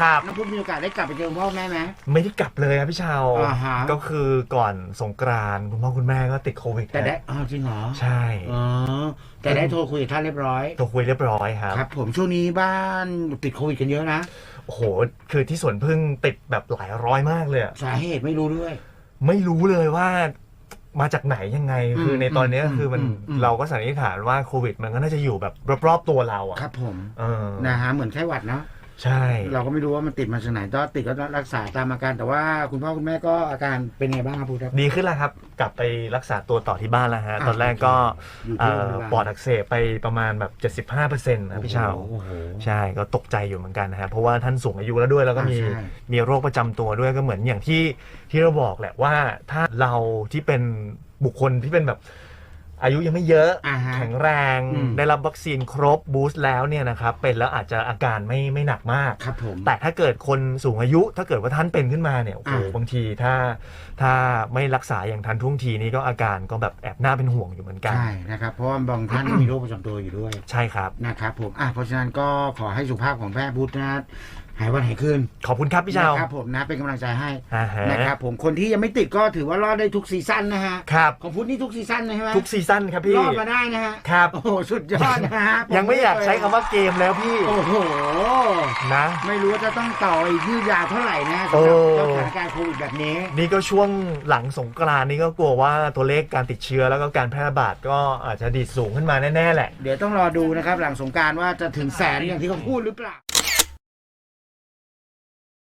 ครับ น้องพุทธมีโอกาสได้กลับไปเจอคุณพ่อคุณแม่ไหม ไม่ได้กลับเลยครับพี่ชาวอ่าฮะ ก็คือก่อนสงกรานต์คุณพ่อคุณแม่ก็ติดโควิดแต่ได้ฮะอ๋อจริงเหรอใช่อ๋อแต่ได้โทรคุยกับท่านเรียบร้อย ตัวคุยเรียบร้อยครับ ครับ ผมช่วงนี้บ้านติดโควิดกันเยอะนะ โอ้โห คือที่สวนพึ่งติดแบบหลายร้อยมากเลยอะสาเหตุไม่รู้ด้วย ไม่รู้เลยว่ามาจากไหนยังไง อืมคือในตอนเนี้ยอืมคือมันอืมอืม เราก็สันนิษฐานว่าโควิด มันก็น่าจะอยู่แบบรอบๆตัวเราอะครับผมเออนะฮะเหมือนไข้หวัดเนาะ ใช่ เราก็ไม่รู้ว่ามันติดมาจากไหนก็ติดก็รักษาตามอาการ แต่ว่าคุณพ่อคุณแม่ก็อาการเป็นไงบ้างครับพุทธครับ ดีขึ้นแล้วครับ กลับไปรักษาตัวต่อที่บ้านแล้วฮะ อ่าตอนแรกก็อยู่ที่เอ่อโรงพยาบาล ปอดอักเสบไปประมาณแบบ 75%นะพี่ชาว โอ้โห ใช่ก็ตกใจอยู่เหมือนกันนะฮะเพราะว่าท่านสูงอายุแล้วด้วยแล้วก็มีอ่าใช่ มีโรคประจำตัวด้วยก็เหมือนอย่างที่ที่เราบอกแหละว่าถ้าเราที่เป็นบุคคลที่เป็นแบบ อายุยังไม่เยอะ อ่าฮะแข็งแรง อืม ได้รับวัคซีนครบบูสต์แล้วเนี่ยนะครับเป็นแล้วอาจจะอาการไม่ไม่หนักมาก ครับผม แต่ถ้าเกิดคนสูงอายุถ้าเกิดว่าท่านเป็นขึ้นมาเนี่ยโอ้โหอ่า บางทีถ้าถ้าไม่รักษาอย่างทันท่วงทีนี้ก็อาการก็แบบแอบน่าเป็นห่วงอยู่เหมือนกัน ใช่นะครับ เพราะว่าบางท่านมีโรคประจำตัวอยู่ด้วย ใช่ครับ นะครับผมอะเพราะฉะนั้นก็ขอให้สุขภาพของแพทย์พุทธนะ หายวันหายคืนขอบคุณครับพี่ชาวนะครับผมนะเป็นกำลังใจให้อ่าฮะ นะครับผมคนที่ยังไม่ติดก็ถือว่ารอดได้ทุกซีซั่นนะฮะครับ ของพุทธนี่ทุกซีซั่นนะใช่ไหมทุกซีซั่นครับพี่ รอดมาได้นะฮะครับ โอ้โหสุดยอดนะฮะยังไม่อยากใช้คำว่าเกมแล้วพี่โอ้โห นะ ไม่รู้ว่าจะต้องต่ออีกยืดยาวเท่าไหร่นะโอ้สำหรับสถานการณ์โควิดแบบนี้ นี่ก็ช่วงหลังสงกรานต์นี่ก็กลัวว่าตัวเลขการติดเชื้อแล้วก็การแพร่ระบาดก็อาจจะดีดสูงขึ้นมาแน่ๆแหละ เดี๋ยวต้องรอดูนะครับ หลังสงกรารว่าจะถึงแสนอย่างที่เขาพูดหรือเปล่า